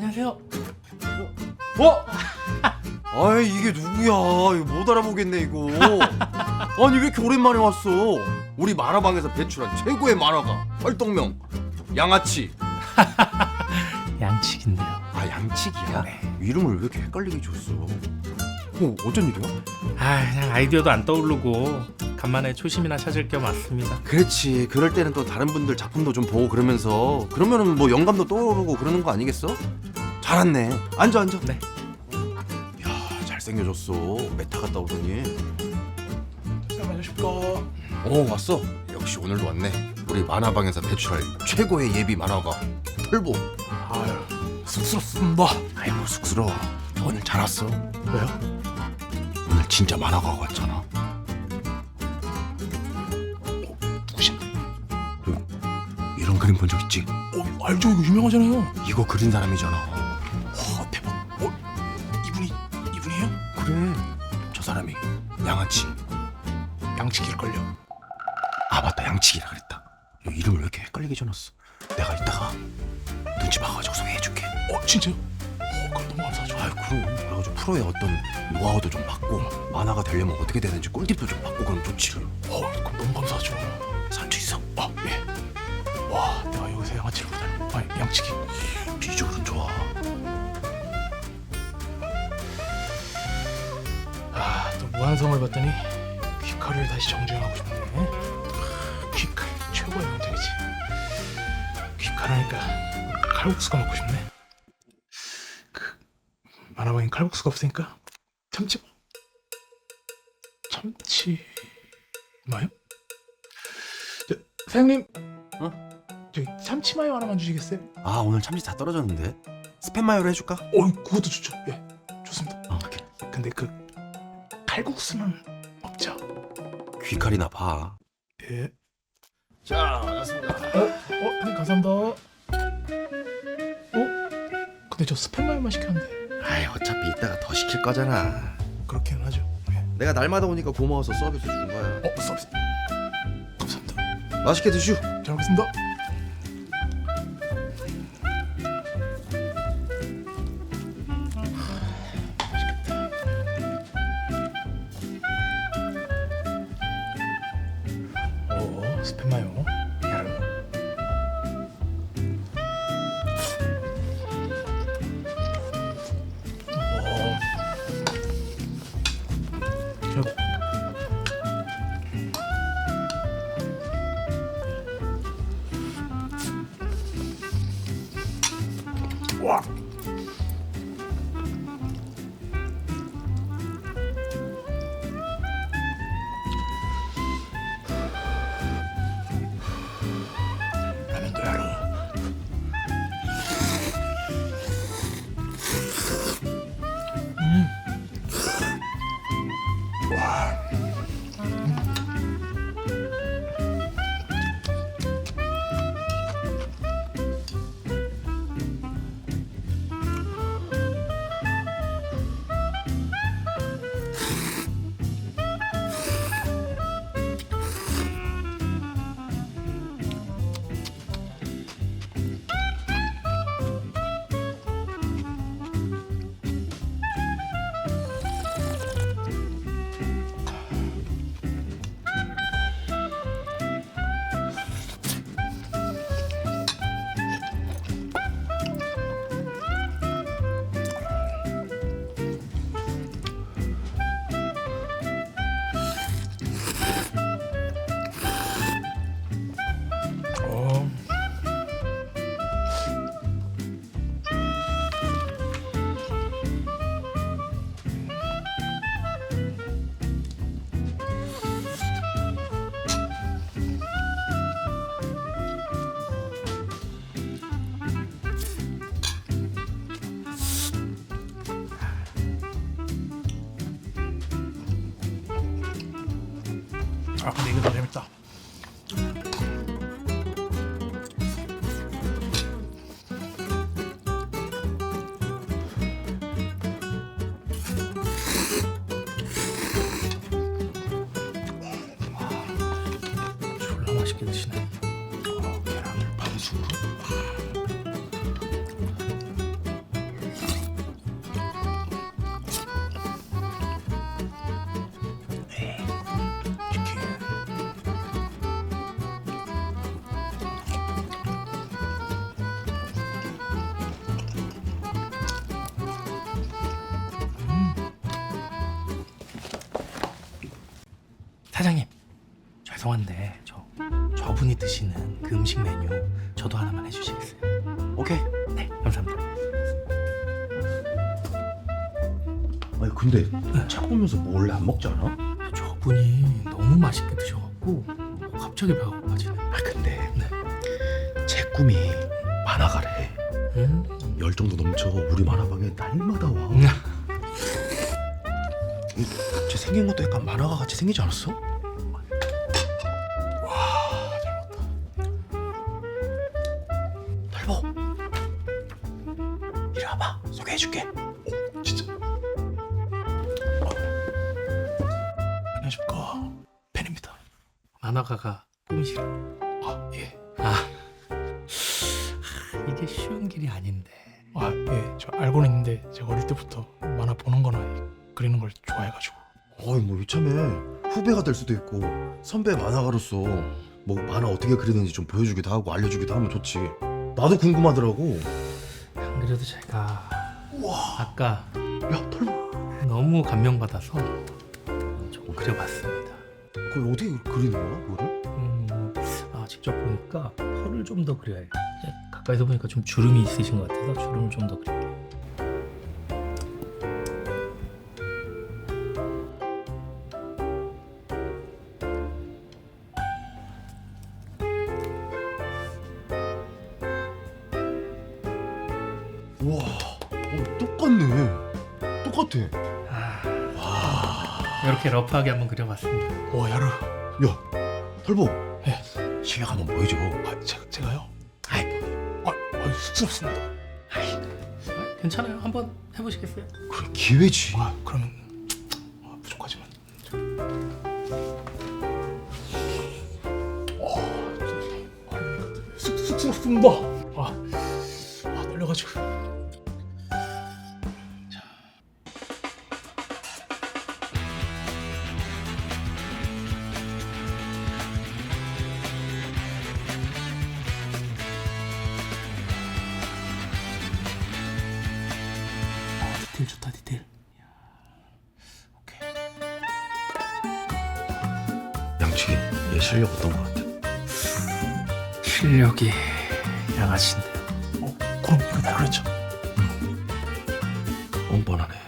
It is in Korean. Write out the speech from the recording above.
안녕하세요. 어? 아이 이게 누구야? 이거 못 알아보겠네 이거. 아니 왜 이렇게 오랜만에 왔어? 우리 만화방에서 배출한 최고의 만화가 활동명 양아치. 양치기인데요. 아 양치기야? 네. 이름을 왜 이렇게 헷갈리게 줬어? 어 어쩐 일이야? 아, 그냥 아이디어도 안 떠오르고 간만에 초심이나 찾을 겸 왔습니다. 그렇지. 그럴 때는 또 다른 분들 작품도 좀 보고 그러면서 그러면은 뭐 영감도 떠오르고 그러는 거 아니겠어? 잘 왔네. 앉아 앉아. 네. 야 잘생겨졌어. 메타 갔다 오더니. 안녕하십니까. 어 왔어. 역시 오늘도 왔네. 우리 만화방에서 배출할 최고의 예비 만화가 털보. 아유, 쑥스럽습니다. 아이고 쑥스러워. 오늘 잘 왔어. 왜요? 오늘 진짜 만화가 왔잖아. 누구신데? 이런 그림 본 적 있지? 어, 알죠. 이거 유명하잖아요. 이거 그린 사람이잖아. 양치기를 걸려. 아 맞다 양치기라 그랬다. 이 이름을 왜 이렇게 헷갈리게 줘놨어? 내가 이따가 눈치 봐가지고 소개해줄게. 어, 진짜요? 어, 그럼 너무 감사하죠. 아이 그럼 그래가지고 프로의 어떤 노하우도 좀 받고 만화가 되려면 어떻게 되는지 꿀팁도 좀 받고 그럼 좋지. 어, 그럼 너무 감사하죠. 산주 있어. 아, 예. 와, 내가 여기서 양아치를 보다니. 아, 양치기. 비주얼은 좋아. 아, 또 무한성을 봤더니 귀칼을 다시 정주행하고 싶네. 귀칼 최고의 명작이지. 귀칼 하니까 칼국수가 먹고 싶네. 그 만화방엔 칼국수가 없으니까 참치 참치 마요? 저, 사장님. 어? 저기 참치 마요 하나만 주시겠어요? 아 오늘 참치 다 떨어졌는데 스팸 마요로 해줄까? 어, 그것도 좋죠. 예, 좋습니다. 어, 오케이. 근데 그 칼국수는? 귀칼이나 봐. 예. 자 알았습니다. 어, 어, 네, 감사합니다. 어? 근데 저 스팸 마요만 시켰는데 아이 어차피 이따가 더 시킬 거잖아. 그렇게는 하죠. 예. 내가 날마다 오니까 고마워서 서비스 준 거야. 어, 서비스. 감사합니다. 맛있게 드슈. 잘 먹겠습니다. 아 근데 이게 더 재밌다. 졸라 맛있게 드시네. 사장님 죄송한데 저 저분이 드시는 그 음식 메뉴 저도 하나만 해주시겠어요? 오케이. 네 감사합니다. 아니 근데 책 보면서 몰래 안 먹지 않아? 저분이 너무 맛있게 드셔갖고 갑자기 배가 고파지네. 아 근데 네. 제 꿈이 만화가래. 음? 열정도 넘쳐 우리 만화방에 날마다 와. 음. 쟤 생긴 것도 약간 만화가 같이 생기지 않았어? 안녕하십니까 팬입니다. 만화가가 꿈이시라. 아 예. 아 이게 쉬운 길이 아닌데. 아 예. 저 알고는 있는데 제가 어릴 때부터 만화 보는 거나 그리는 걸 좋아해가지고. 어이 뭐 이참에 후배가 될 수도 있고 선배 만화가로서 뭐 만화 어떻게 그리는지 좀 보여주기도 하고 알려주기도 하면 좋지 나도 궁금하더라고 안 그래도 제가 아까 야 털보 너무 감명받아서 그려봤습니다. 그걸 어떻게 그리는 거야 그거를? 음, 아 직접 보니까 털을 좀 더 그려야 돼. 가까이서 보니까 좀 주름이 있으신 것 같아서 주름을 좀 더 그릴게요. 우와 어, 똑같네 똑같아 이렇게 러프하게 한번 그려봤습니다. 와 야르. 야 털보 예. 실력 한번 보여줘 아 제가 제가요? 아이 아, 아 쑥스럽습니다. 괜찮아요. 한번 해보시겠어요? 그래 기회지 아 그러면 아, 부족하지만. 어, 아, 쑥 쑥스럽습니다. 아, 아 떨려가지고. 실력 어떤 거 같아? 실력이 양아치인데요. 어, 그럼 이거 다 그랬죠? 뻔뻔하네